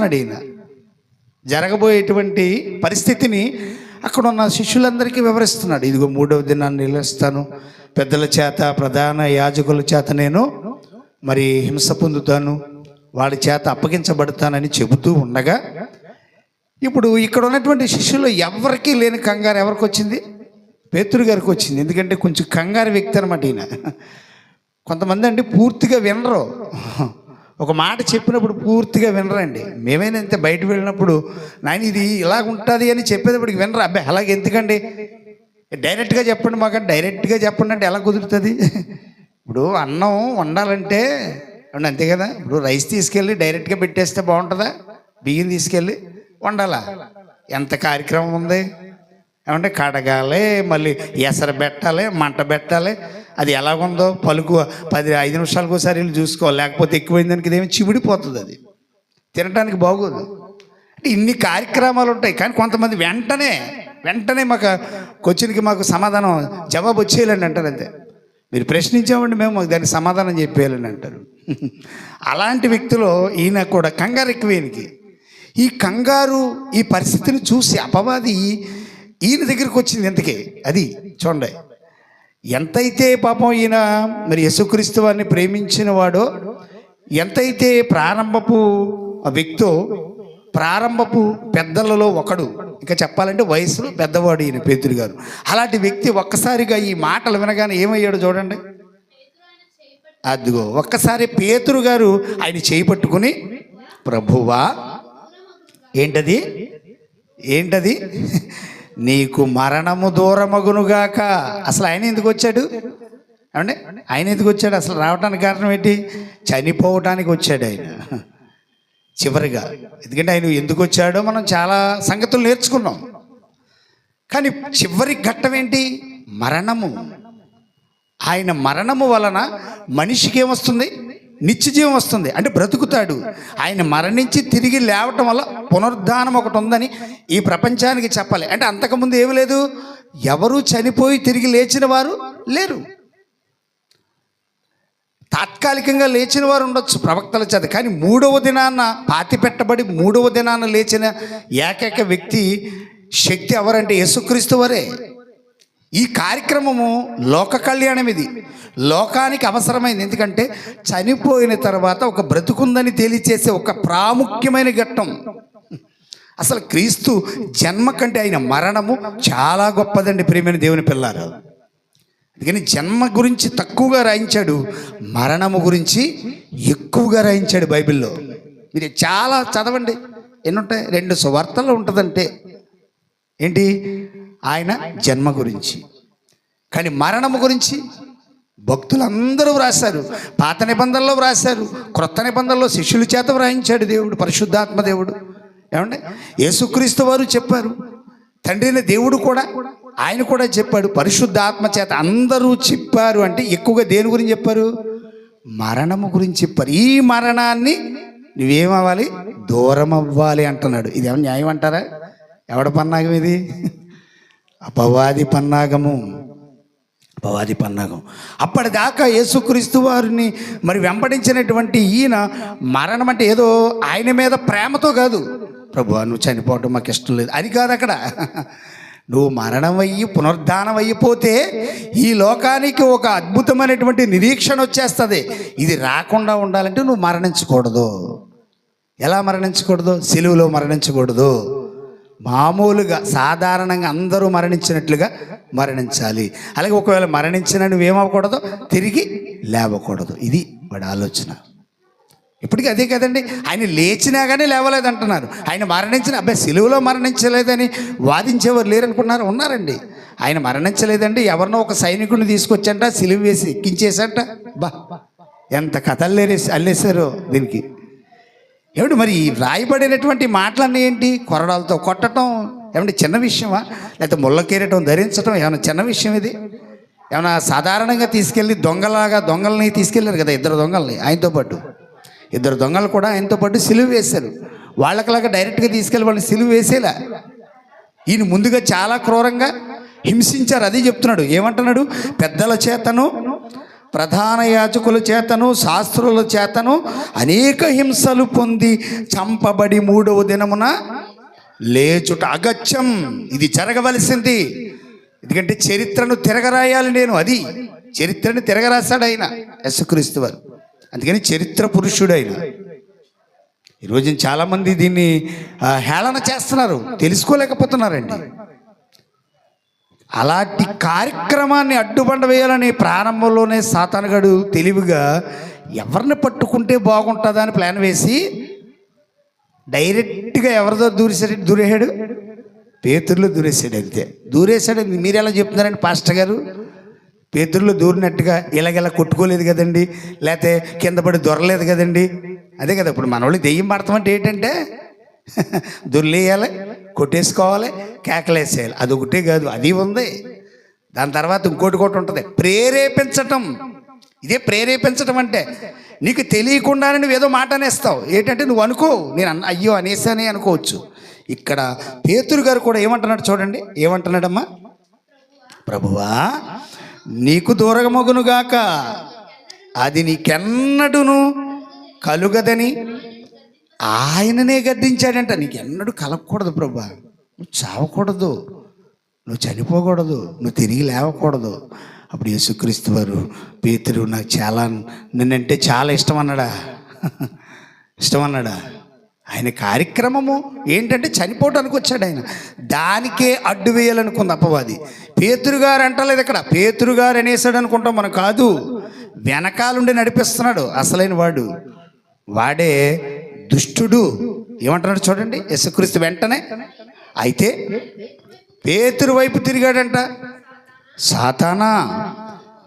చేస్తున్నాడు ఈయన జరగబోయేటువంటి పరిస్థితిని అక్కడ ఉన్న శిష్యులందరికీ వివరిస్తున్నాడు. ఇదిగో మూడవ దినాన్ని నిలుస్తాను. పెద్దల చేత ప్రధాన యాజకుల చేత నేను మరి హింస పొందుతాను. వాళ్ళ చేత అప్పగించబడతానని చెబుతూ ఉండగా ఇప్పుడు ఇక్కడ ఉన్నటువంటి శిష్యులు ఎవరికీ లేని కంగారు ఎవరికి వచ్చింది? పేతురు గారికి వచ్చింది. ఎందుకంటే కొంచెం కంగారు వ్యక్తి అనమాట ఈయన. కొంతమంది అండి పూర్తిగా వినరు. ఒక మాట చెప్పినప్పుడు పూర్తిగా వినరండి. మేమైనా అంతే బయట వెళ్ళినప్పుడు నాయన ఇది ఇలాగ ఉంటుంది అని చెప్పేటప్పటికి వినరు. అబ్బాయి అలాగే ఎందుకండి? డైరెక్ట్గా చెప్పండి మాకు డైరెక్ట్గా చెప్పండి అంటే ఎలా కుదురుతుంది? ఇప్పుడు అన్నం వండాలంటే అంతే కదా? ఇప్పుడు రైస్ తీసుకెళ్ళి డైరెక్ట్గా పెట్టేస్తే బాగుంటుందా? బియ్యం తీసుకెళ్ళి వండాలా? ఎంత కార్యక్రమం ఉంది? ఏమంటే కడగాలి మళ్ళీ ఎసరు పెట్టాలి మంట పెట్టాలి అది ఎలాగుందో పలుకు పది ఐదు నిమిషాలకు ఒకసారి వెళ్ళి చూసుకోవాలి. లేకపోతే ఎక్కువైంది దానికి ఏమి చివిడిపోతుంది అది. తినడానికి బాగోదు. అంటే ఇన్ని కార్యక్రమాలు ఉంటాయి. కానీ కొంతమంది వెంటనే వెంటనే మాకు క్వశ్చన్కి మాకు సమాధానం జవాబు వచ్చేయాలండి అంటారు అంతే. మీరు ప్రశ్నించామండి మేము మాకు దానికి సమాధానం చెప్పేయాలని అంటారు. అలాంటి వ్యక్తులు ఈయన కూడా కంగారు ఎక్కువ ఈ కంగారు ఈ పరిస్థితిని చూసి అపవాది ఈయన దగ్గరికి వచ్చింది ఎంతకి? అది చూడండి. ఎంతైతే పాపం ఈయన మరి యేసుక్రీస్తు వారిని ప్రేమించిన వాడో ఎంతైతే ప్రారంభపు ఆ వ్యక్తో ప్రారంభపు పెద్దలలో ఒకడు ఇంకా చెప్పాలంటే వయసులో పెద్దవాడు ఈయన పేతురు గారు. అలాంటి వ్యక్తి ఒక్కసారిగా ఈ మాటలు వినగానే ఏమయ్యాడు చూడండి. అదిగో ఒక్కసారి పేతురు గారు ఆయన చేయి పట్టుకుని ప్రభువా ఏంటది? ఏంటది? నీకు మరణము దూరమగునుగాక. అసలు ఆయన ఎందుకు వచ్చాడు? ఏమండి? ఆయన ఎందుకు వచ్చాడు? అసలు రావడానికి కారణం ఏంటి? చనిపోవటానికి వచ్చాడు ఆయన. చివరిగా. ఎందుకంటే ఆయన ఎందుకు వచ్చాడో మనం చాలా సంగతులు నేర్చుకున్నాం. కానీ చివరి ఘట్టం ఏంటి? మరణము. ఆయన మరణము వలన మనిషికి ఏమొస్తుంది? నిత్యజీవం వస్తుంది. అంటే బ్రతుకుతాడు. ఆయన మరణించి తిరిగి లేవటం వల్ల పునరుద్ధానం ఒకటి ఉందని ఈ ప్రపంచానికి చెప్పాలి. అంటే అంతకుముందు ఏమి లేదు. ఎవరు చనిపోయి తిరిగి లేచిన వారు లేరు. తాత్కాలికంగా లేచిన వారు ఉండొచ్చు ప్రవక్తల చేత. కానీ మూడవ దినాన్న పాతి పెట్టబడి మూడవ దినాన్న లేచిన ఏకైక వ్యక్తి శక్తి ఎవరంటే యేసుక్రీస్తు వారే. ఈ కార్యక్రమము లోక కళ్యాణం ఇది. లోకానికి అవసరమైంది. ఎందుకంటే చనిపోయిన తర్వాత ఒక బ్రతుకుందని తెలియచేసే ఒక ప్రాముఖ్యమైన ఘట్టం. అసలు క్రీస్తు జన్మ కంటే ఆయన మరణము చాలా గొప్పదండి ప్రియమైన దేవుని పిల్లారు అందుకని జన్మ గురించి తక్కువగా రాయించాడు మరణము గురించి ఎక్కువగా రాయించాడు బైబిల్లో. మీరు చాలా చదవండి. ఎన్నుంటాయి? రెండు సువార్తలు ఉంటుందంటే. ఏంటి? ఆయన జన్మ గురించి. కానీ మరణము గురించి భక్తులందరూ వ్రాశారు. పాత నిబంధనలో వ్రాశారు. క్రొత్త నిబంధనలో శిష్యుల చేత వ్రాయించాడు దేవుడు పరిశుద్ధాత్మ దేవుడు. ఏమండి? యేసుక్రీస్తు వారు చెప్పారు. తండ్రిని దేవుడు కూడా ఆయన కూడా చెప్పాడు. పరిశుద్ధాత్మ చేత అందరూ చెప్పారు అంటే ఎక్కువగా దేని గురించి చెప్పారు? మరణము గురించి చెప్పారు. ఈ మరణాన్ని నువ్వేమవ్వాలి? దూరం అవ్వాలి అంటున్నాడు ఇదేమో న్యాయం అంటారా? ఎవడ పన్నాగం ఇది? అపవాది పన్నాగము. అపవాది పన్నాగం. అప్పటిదాకా యేసుక్రీస్తు వారిని మరి వెంబడించినటువంటి ఈయన మరణం అంటే ఏదో ఆయన మీద ప్రేమతో కాదు. ప్రభు నువ్వు చనిపోవటం మాకు ఇష్టం లేదు. అది కాదు అక్కడ. నువ్వు మరణం అయ్యి పునరుద్ధానం అయిపోతే ఈ లోకానికి ఒక అద్భుతమైనటువంటి నిరీక్షణ వచ్చేస్తుంది. ఇది రాకుండా ఉండాలంటే నువ్వు మరణించకూడదు. ఎలా మరణించకూడదు? సెలువులో మరణించకూడదు. మామూలుగా సాధారణంగా అందరూ మరణించినట్లుగా మరణించాలి. అలాగే ఒకవేళ మరణించిన నువ్వేమవ్వకూడదు తిరిగి లేవకూడదు. ఇది వాడి ఆలోచన. ఇప్పటికీ అదే కదండి. ఆయన లేచినా కానీ లేవలేదంటున్నారు. ఆయన మరణించిన అబ్బాయి సిలువలో మరణించలేదని వాదించేవారు లేరనుకున్నారు ఉన్నారండి. ఆయన మరణించలేదండి. ఎవరినో ఒక సైనికుడిని తీసుకొచ్చంట సిలువ వేసి ఎక్కించేసంట. బా ఎంత కథలు లేరేసి అల్లేశారో దీనికి. ఏమిటి మరి ఈ రాయబడినటువంటి మాటలన్నీ ఏంటి? కొరడాలతో కొట్టడం ఏమంటే చిన్న విషయమా? లేకపోతే ముళ్ళకేరటం ధరించడం ఏమైనా చిన్న విషయం ఇది? ఏమైనా సాధారణంగా తీసుకెళ్ళి దొంగలాగా దొంగల్ని తీసుకెళ్ళారు కదా ఇద్దరు దొంగల్ని ఆయనతో పాటు. ఇద్దరు దొంగలు కూడా ఆయనతో పాటు సిలువ వేశారు. వాళ్ళకలాగా డైరెక్ట్గా తీసుకెళ్ళి వాళ్ళని సిలువ వేసేలా. ఈయన ముందుగా చాలా క్రూరంగా హింసించారు. అది చెప్తున్నాడు. ఏమంటున్నాడు? పెద్దల చేతను ప్రధాన యాజకుల చేతను శాస్త్రుల చేతను అనేక హింసలు పొంది చంపబడి మూడవ దినమున లేచుట అగత్యం. ఇది జరగవలసింది. ఎందుకంటే చరిత్రను తిరగరాయాలి నేను. అది. చరిత్రను తిరగరాశాడు ఆయన. యశక్రీస్తు వారు. అందుకని చరిత్ర పురుషుడు ఆయన ఈరోజు చాలామంది దీన్ని హేళన చేస్తున్నారు. తెలుసుకోలేకపోతున్నారండి. అలాంటి కార్యక్రమాన్ని అడ్డుబండ వేయాలని ప్రారంభంలోనే సాతానగడు తెలివిగా ఎవరిని పట్టుకుంటే బాగుంటుందా అని ప్లాన్ వేసి డైరెక్ట్గా ఎవరిదో దూరేసాడు దూరేశాడు? పేతుర్లో దూరేసాడు అంతే. దూరేశాడు మీరు ఎలా చెప్తున్నారండి పాస్టర్ గారు? పేతుర్లు దూరినట్టుగా ఇలాగెలా కొట్టుకోలేదు కదండి? లేకపోతే కింద పడి దొరలేదు కదండి? అదే కదా ఇప్పుడు మన వాళ్ళు దెయ్యం పడతామంటే ఏంటంటే దొర్లేయాలి కొట్టేసుకోవాలి కేకలేసేయాలి. అది ఒకటే కాదు అది ఉంది. దాని తర్వాత ఇంకోటి కూడా ఉంటుంది ప్రేరేపించటం. ఇదే ప్రేరేపించటం అంటే నీకు తెలియకుండానే నువ్వు ఏదో మాట అనేస్తావు. ఏంటంటే నువ్వు అనుకో నేను అన్న అయ్యో అనేసానే అనుకోవచ్చు. ఇక్కడ పేతురు గారు కూడా ఏమంటున్నాడు చూడండి ఏమంటున్నాడమ్మా? ప్రభువా నీకు దూరమగునుగాక అది నీకెన్నడును కలుగదని ఆయననే గద్దించాడంట. నీకెన్నడూ కలగకూడదు ప్రభా. నువ్వు చావకూడదు. నువ్వు చనిపోకూడదు. నువ్వు తిరిగి లేవకూడదు. అప్పుడు యేసుక్రీస్తు వారు పేతురు నాకు చాలా నిన్నంటే చాలా ఇష్టం అన్నాడా ఇష్టం అన్నాడా ఆయన కార్యక్రమము ఏంటంటే చనిపోవటానికి వచ్చాడు ఆయన. దానికే అడ్డు వేయాలనుకుంది అపవాది. పేతురుగారు అంటలేదు ఇక్కడ. పేతురు గారు అనేసాడు అనుకుంటాం మనం కాదు. వెనకాలుండి నడిపిస్తున్నాడు అసలైన వాడు. వాడే దుష్టుడు. ఏమంటున్నాడు చూడండి. యశుక్రీస్తు వెంటనే. అయితే పేతురు వైపు తిరిగాడంట. సాతానా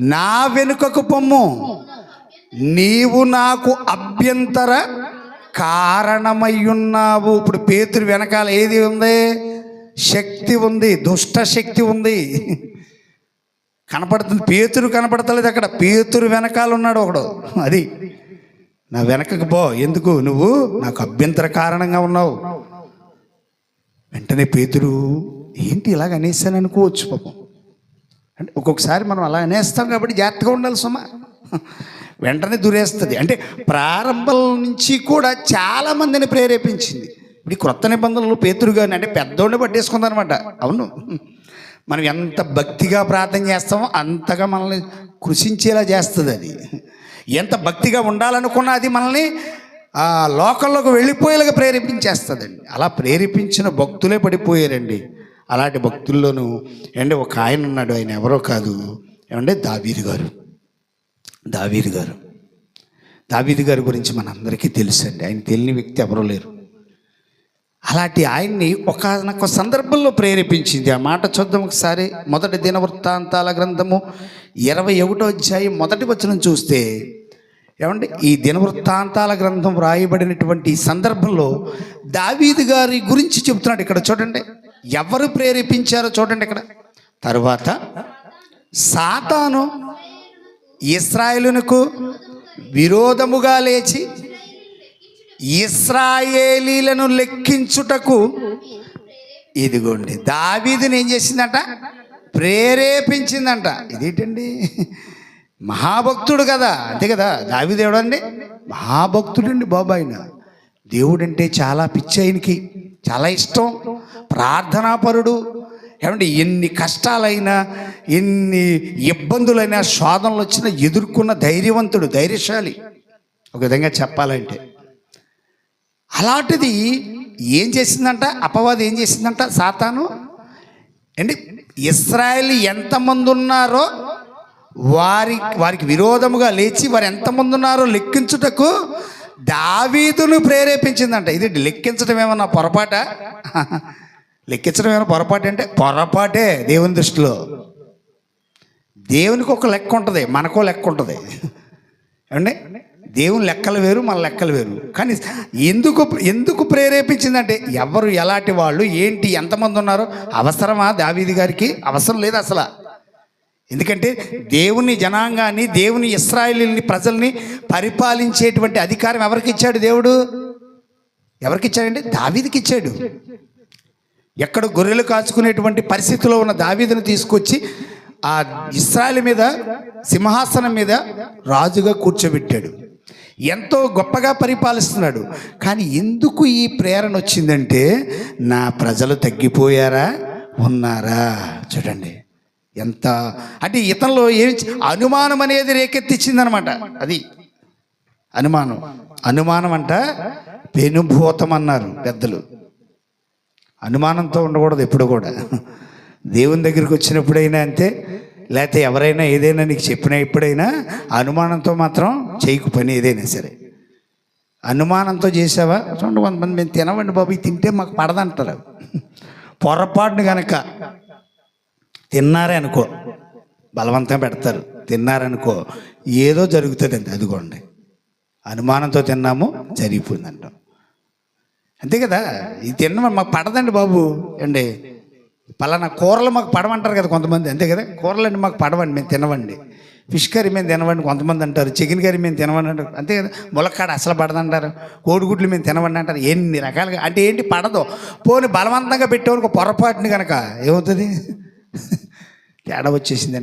నా వెనుకకు పొమ్ము. నీవు నాకు అభ్యంతర కారణమయ్యున్నావు. ఇప్పుడు పేతురు వెనకాల ఏది ఉంది? శక్తి ఉంది. దుష్ట శక్తి ఉంది. కనపడుతుంది. పేతురు కనపడతలేదు అక్కడ. పేతురు వెనకాల ఉన్నాడు ఒకడు. అది నా వెనకకు పో. ఎందుకు? నువ్వు నాకు అభ్యంతర కారణంగా ఉన్నావు. వెంటనే పేతురు ఏంటి ఇలాగ అనేసాను అనుకోవచ్చు పాపం? అంటే ఒక్కొక్కసారి మనం అలా అనేస్తాం కాబట్టి జాగ్రత్తగా ఉండాలి సుమా. వెంటనే దురేస్తుంది. అంటే ప్రారంభం నుంచి కూడా చాలా మందిని ప్రేరేపించింది. ఇప్పుడు ఈ క్రొత్త నిబంధనలు పేతురుగాని అంటే పెద్దోడిని పట్టేసుకుందనమాట. అవును. మనం ఎంత భక్తిగా ప్రార్థన చేస్తామో అంతగా మనల్ని కృషించేలా చేస్తుంది అది. ఎంత భక్తిగా ఉండాలనుకున్నా అది మనల్ని ఆ లోకంలోకి వెళ్ళిపోయేలాగా ప్రేరేపించేస్తుందండి. అలా ప్రేరేపించిన భక్తులే పడిపోయారండి. అలాంటి భక్తుల్లోనూ ఏంటంటే ఒక ఆయన ఉన్నాడు ఆయన ఎవరో కాదు. ఏమంటే దావీదు గారు. దావీదు గారు. దావీదు గారి గురించి మనందరికీ తెలుసండి. ఆయన తెలియని వ్యక్తి ఎవరూ లేరు. అలాంటి ఆయన్ని ఒకనొక సందర్భంలో ప్రేరేపించింది. ఆ మాట చూద్దాం ఒకసారి. మొదటి దినవృత్తాంతాల గ్రంథము ఇరవై ఒకటో అధ్యాయం మొదటి వచనం చూస్తే ఏమంటే ఈ దినవృత్తాంతాల గ్రంథం రాయబడినటువంటి సందర్భంలో దావీదు గారి గురించి చెబుతున్నాడు ఇక్కడ చూడండి. ఎవరు ప్రేరేపించారో చూడండి ఇక్కడ. తరువాత సాతాను ఇస్రాయేలునకు విరోధముగా లేచి ఇస్రాయేలీలను లెక్కించుటకు ఇదిగోండి. దావీదుని ఏం చేసిందంట? ప్రేరేపించిందంట. ఇదేంటండి? మహాభక్తుడు కదా. అంతే కదా? దావిదేవుడు అండి మహాభక్తుడండి బాబు ఆయన. దేవుడంటే చాలా పిచ్చి ఆయనకి. చాలా ఇష్టం. ప్రార్థనాపరుడు. ఏమంటే ఎన్ని కష్టాలైనా ఎన్ని ఇబ్బందులైనా శోధనలు వచ్చినా ఎదుర్కొన్న ధైర్యవంతుడు ధైర్యశాలి. ఒక విధంగా చెప్పాలంటే. అలాంటిది ఏం చేసిందంట? అపవాది ఏం చేసిందంట? సాతాను? అండి ఇస్రాయల్ ఎంతమంది ఉన్నారో వారి వారికి విరోధముగా లేచి వారు ఎంతమంది ఉన్నారో లెక్కించుటకు దావీదును ప్రేరేపించిందంట. ఇది లెక్కించడం ఏమన్నా పొరపాట? లెక్కించడం ఏమైనా పొరపాటు అంటే పొరపాటే దేవుని దృష్టిలో. దేవునికి ఒక లెక్క ఉంటుంది మనకో లెక్క ఉంటుంది. ఏమండి? దేవుని లెక్కలు వేరు మన లెక్కలు వేరు. కానీ ఎందుకు ఎందుకు ప్రేరేపించిందంటే ఎవరు ఎలాంటి వాళ్ళు ఏంటి ఎంతమంది ఉన్నారో అవసరమా దావీది గారికి? అవసరం లేదు అసలు. ఎందుకంటే దేవుని జనాంగాన్ని దేవుని ఇస్రాయలీని ప్రజల్ని పరిపాలించేటువంటి అధికారం ఎవరికి ఇచ్చాడు దేవుడు? ఎవరికి ఇచ్చాడంటే దావీదికి ఇచ్చాడు. ఎక్కడ గొర్రెలు కాచుకునేటువంటి పరిస్థితిలో ఉన్న దావీదును తీసుకొచ్చి ఆ ఇస్రాయల్ మీద సింహాసనం మీద రాజుగా కూర్చోబెట్టాడు. ఎంతో గొప్పగా పరిపాలిస్తున్నాడు. కానీ ఎందుకు ఈ ప్రేరణ వచ్చిందంటే నా ప్రజలు తగ్గిపోయారా? ఉన్నారా? చూడండి. ఎంత అంటే ఇతనిలో ఏమి అనుమానం అనేది రేకెత్తిచ్చిందనమాట. అది అనుమానం. అనుమానం అంట పెనుభూతం అన్నారు పెద్దలు. అనుమానంతో ఉండకూడదు ఎప్పుడు కూడా. దేవుని దగ్గరికి వచ్చినప్పుడైనా అంతే. లేకపోతే ఎవరైనా ఏదైనా నీకు చెప్పినా ఎప్పుడైనా అనుమానంతో మాత్రం చేయకు పని ఏదైనా సరే. అనుమానంతో చేసావా? చూడండి కొంతమంది మేము తినవండి బాబు తింటే మాకు పడదంటారు. పొరపాటును కనుక తిన్నారే అనుకో బలవంతం పెడతారు. తిన్నారనుకో ఏదో జరుగుతుంది అంతే అదిగోండి. అనుమానంతో తిన్నాము జరిగిపోయిందంటాం. అంతే కదా? ఇది తిన్న మాకు పడదండి బాబు. అండి పలానా కూరలు మాకు పడమంటారు కదా కొంతమంది అంతే కదా? కూరలు అండి మాకు పడవండి మేము తినవండి. ఫిష్ కర్రీ మేము తినవండి కొంతమంది అంటారు చికెన్ కర్రీ మేము తినవండి అంటారు అంతే కదా? ములక్కాడ అసలు పడదంటారు కోడిగుడ్లు మేము తినవండి అంటారు ఎన్ని రకాలుగా అంటే ఏంటి పడదు. పోని బలవంతంగా పెట్టేవారికి పొరపాటుని కనుక ఏమవుతుంది? తేడా వచ్చేసింది